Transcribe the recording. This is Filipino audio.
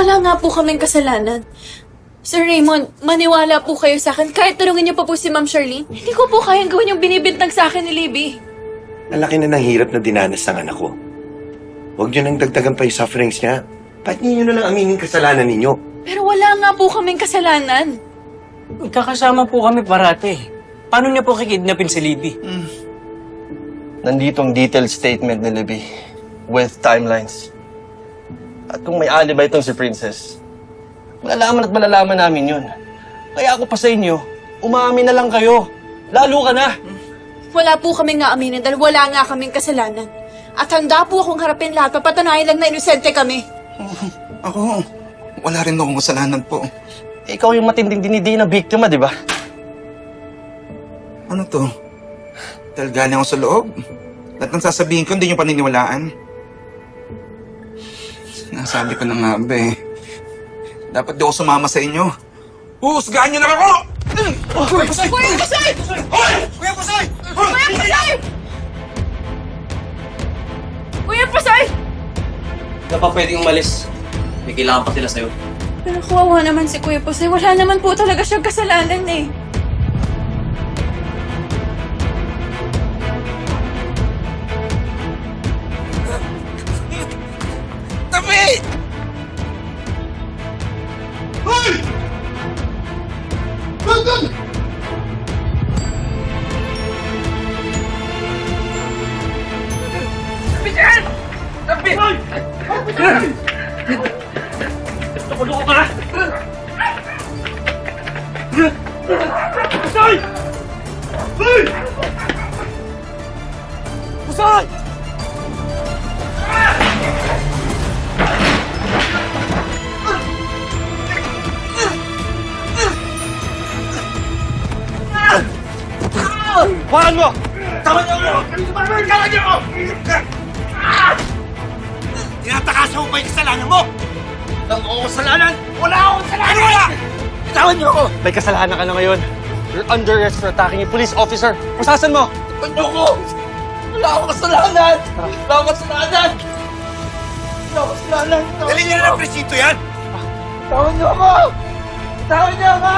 Wala nga po kaming kasalanan. Sir Raymond, maniwala po kayo sa akin. Kahit tanungin niyo pa po si Ma'am Charlene, hindi ko po kayang gawin yung binibintang sa akin ni Libby. Ang laki na ng hirap na dinanas ng anak ko. Huwag niyo nang dagdagan pa yung sufferings niya. Ba't niyo na lang aminin kasalanan ninyo? Pero wala nga po kaming kasalanan. Magkakasama po kami parate. Paano niya po kikidnapin si Libby? Nandito ang detailed statement ni Libby with timelines. At kung may alibay itong si Princess, malalaman at malalaman namin yun. Kaya ako pa sa inyo, umamin na lang kayo. Lalo ka na. Wala po kaming nga aminin dahil wala nga kaming kasalanan. At handa po akong harapin lahat. Papatunayan lang na inosente kami. Ako, wala rin akong kasalanan po. Ikaw yung matinding dinidi na biktima, di ba? Ano to? Dahil galing ako sa loob. Lahat ng sasabihin ko, hindi nyo paniniwalaan. Sinasabi ko na nga ba eh. Dapat di ako sumama sa inyo. Huhusgahan nyo lang ako! Kuya Pasay! Kuya Pasay! Hoy! Kuya Pasay! Kuya Pasay! Kuya Pasay! Wala pa pwedeng umalis. May kailangan pa sila sa'yo. Pero kawawa naman si Kuya Pasay. Wala naman po talaga siyang kasalanan eh. Nakuloko ka! Pusay! Hey! Pusay! Hawakan mo! Tama niyo ako! Tama niyo ako! Tinatakasan mo ba yung kasalanan mo? Wala akong kasalanan! Wala akong kasalanan! Wala! Tawan niyo ako! May kasalanan ka na ngayon. You're under arrest for attacking a police officer. Pusasan mo! Niyo ako! Wala akong kasalanan! Wala akong kasalanan! Wala akong kasalanan! Dali niyo na ng presito yan! Tawan niyo ako! Tawan niyo ako!